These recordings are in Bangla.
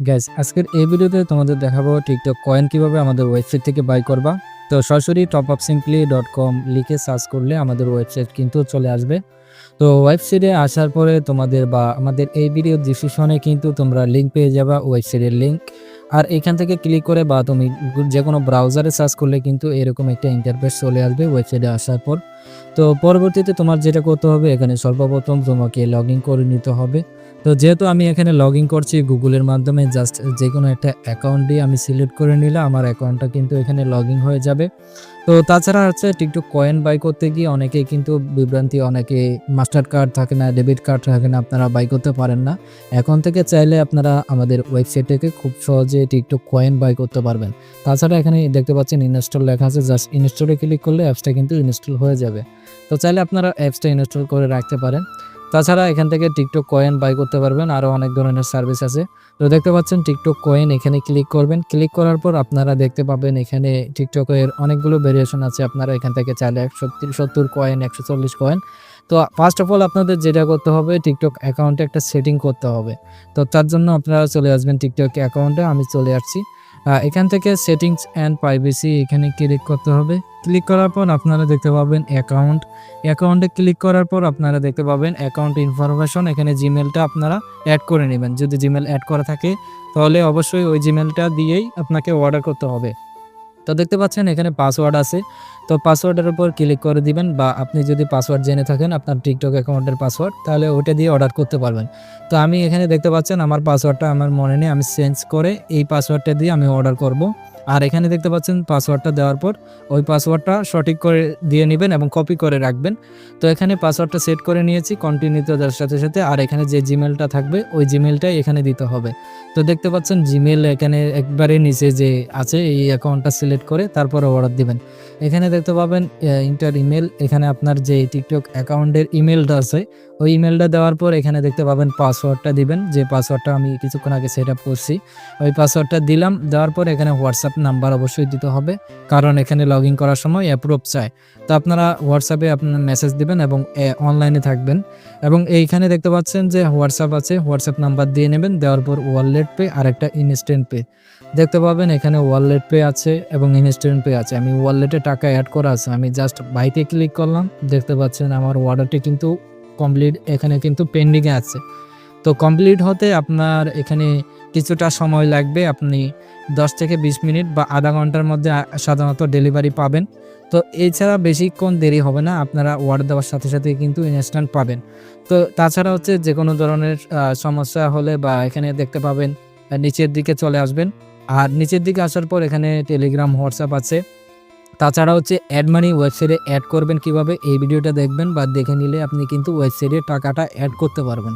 গ্যাস আজকের এই ভিডিওতে তোমাদের দেখাবো টিকটক কয়েন কীভাবে আমাদের ওয়েবসাইট থেকে বাই করবা। তো সরাসরি top up simply dot com লিখে সার্চ করলে আমাদের ওয়েবসাইট কিন্তু চলে আসবে। তো ওয়েবসাইটে আসার পরে তোমাদের বা আমাদের এই ভিডিও ডিসক্রিপশনে কিন্তু তোমরা লিঙ্ক পেয়ে যাবা ওয়েবসাইটের লিঙ্ক আর এখান থেকে ক্লিক করে বা তুমি যে কোনো ব্রাউজারে সার্চ করলে কিন্তু এরকম একটা ইন্টারফেস চলে আসবে ওয়েবসাইটে আসার পর। তো পরবর্তীতে তোমার যেটা করতে হবে, এখানে সর্বপ্রথম তোমাকে লগ করে নিতে হবে। তো যেহেতু আমি এখানে লগ ইন করছি গুগলের মাধ্যমে, জাস্ট যে কোনো একটা অ্যাকাউন্ট দিয়ে আমি সিলেক্ট করে নিলে আমার অ্যাকাউন্টটা কিন্তু এখানে লগ ইন হয়ে যাবে। তো তাছাড়া হচ্ছে টিকটক কয়েন বাই করতে গিয়ে অনেকেই কিন্তু বিভ্রান্তি, অনেকে মাস্টার কার্ড থাকে না ডেবিট কার্ড থাকে না, আপনারা বাই করতে পারেন না। এখন থেকে চাইলে আপনারা আমাদের ওয়েবসাইট থেকে খুব সহজে টিকটক কয়েন বাই করতে পারবেন। তাছাড়া এখানে দেখতে পাচ্ছেন ইনস্টল লেখা আছে, জাস্ট ইনস্টলে ক্লিক করলে অ্যাপসটা কিন্তু ইনস্টল হয়ে যাবে। তো চাইলে আপনারা অ্যাপসটা ইনস্টল করে রাখতে পারেন। তাছাড়া এখান থেকে টিকটক কয়েন বাই করতে পারবেন আরও অনেক ধরনের সার্ভিস আছে। তো দেখতে পাচ্ছেন টিকটক কয়েন এখানে ক্লিক করবেন। ক্লিক করার পর আপনারা দেখতে পাবেন এখানে টিকটকের অনেকগুলো ভেরিয়েশন আছে। আপনারা এখান থেকে চাইলে একশো সত্তর কয়েন একশো চল্লিশ কয়েন তো ফার্স্ট অফ অল আপনাদের যেটা করতে হবে টিকটক অ্যাকাউন্টে একটা সেটিং করতে হবে। তো তার জন্য আপনারা চলে আসবেন টিকটক অ্যাকাউন্টে আমি চলে আসছি। এখান থেকে সেটিংস অ্যান্ড প্রাইভেসি এখানে ক্লিক করতে হবে। ক্লিক করার পর আপনারা দেখতে পাবেন অ্যাকাউন্ট অ্যাকাউন্টে ক্লিক করার পর আপনারা দেখতে পাবেন অ্যাকাউন্ট ইনফরমেশন এখানে জিমেলটা আপনারা অ্যাড করে নেবেন। যদি জিমেল অ্যাড করা থাকে, তাহলে অবশ্যই ওই জিমেলটা দিয়েই আপনাকে অর্ডার করতে হবে। তো দেখতে পাচ্ছেন, এখানে পাসওয়ার্ড আছে। তো পাসওয়ার্ডের উপর ক্লিক করে দিবেন বা আপনি যদি পাসওয়ার্ড জেনে থাকেন আপনার টিকটক অ্যাকাউন্টের পাসওয়ার্ড তাহলে ওটা দিয়ে অর্ডার করতে পারবেন। তো আমি এখানে দেখতে পাচ্ছেন, আমার পাসওয়ার্ডটা আমার মনে নেই, আমি চেঞ্জ করে এই পাসওয়ার্ডটা দিয়ে আমি অর্ডার করব। আর এখানে দেখতে পাচ্ছেন পাসওয়ার্ডটা দেওয়ার পর ওই পাসওয়ার্ডটা সঠিক করে দিয়ে নেবেন এবং কপি করে রাখবেন। তো এখানে পাসওয়ার্ডটা সেট করে নিয়েছি কন্টিনিউতে দেওয়ার সাথে সাথে আর এখানে যে জিমেলটা থাকবে ওই জিমেলটাই এখানে দিতে হবে। তো দেখতে পাচ্ছেন জিমেল এখানে একবারে নিচে যে আছে এই অ্যাকাউন্টটা সিলেক্ট করে তারপরে অর্ডার দিবেন। এখানে দেখতে পাবেন ইন্টার ইমেল এখানে আপনার যে টিকটক অ্যাকাউন্টের ইমেলটা আছে, ওই ইমেলটা দেওয়ার পর এখানে দেখতে পাবেন পাসওয়ার্ডটা দিবেন। যে পাসওয়ার্ডটা আমি কিছুক্ষণ আগে সেট আপ করছি, ওই পাসওয়ার্ডটা দিলাম, দেওয়ার পর এখানে হোয়াটসঅ্যাপ নাম্বার অবশ্যই দিতে হবে, কারণ এখানে লগ ইন করার সময় অ্যাপ্রুভ চায়। তো আপনারা হোয়াটসঅ্যাপে আপনার মেসেজ দিবেন এবং অনলাইনে থাকবেন। এবং এইখানে দেখতে পাচ্ছেন যে হোয়াটসঅ্যাপ আছে হোয়াটসঅ্যাপ নাম্বার দিয়ে নেবেন, দেওয়ার পর ওয়ালেট পে আর একটা ইনস্ট্যান্ট পে দেখতে পাবেন এখানে ওয়ালেট পে আছে এবং ইনস্ট্যান্ট পে আছে। আমি ওয়ালেটে টাকা অ্যাড করা আছে, আমি জাস্ট বাইতে ক্লিক করলাম, দেখতে পাচ্ছেন আমার অর্ডারটি কিন্তু কমপ্লিট এখানে কিন্তু পেন্ডিংয়ে আছে। তো কমপ্লিট হতে আপনার এখানে কিছুটা সময় লাগবে। আপনি দশ থেকে বিশ মিনিট বা আধা ঘণ্টার মধ্যে সাধারণত ডেলিভারি পাবেন। তো এছাড়া বেশিক্ষণ দেরি হবে না, আপনারা অর্ডার দেওয়ার সাথে সাথে কিন্তু ইনস্ট্যান্ট পাবেন। তো তাছাড়া হচ্ছে যে কোনো ধরনের সমস্যা হলে বা এখানে দেখতে পাবেন নিচের দিকে চলে আসবেন। আর নিচের দিকে আসার পর এখানে টেলিগ্রাম, হোয়াটসঅ্যাপ আছে। তাছাড়া হচ্ছে অ্যাড মানি ওয়েবসাইটে অ্যাড করবেন কীভাবে, এই ভিডিওটা দেখবেন বা দেখে নিলে আপনি কিন্তু ওয়েবসাইটে টাকাটা অ্যাড করতে পারবেন।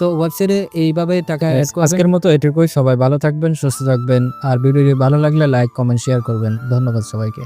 তো ওয়েবসাইটে এইভাবে টাকা আজকের মতো এটুকুই। সবাই ভালো থাকবেন সুস্থ থাকবেন। আর ভিডিওটি ভালো লাগলে লাইক কমেন্ট শেয়ার করবেন। ধন্যবাদ সবাইকে।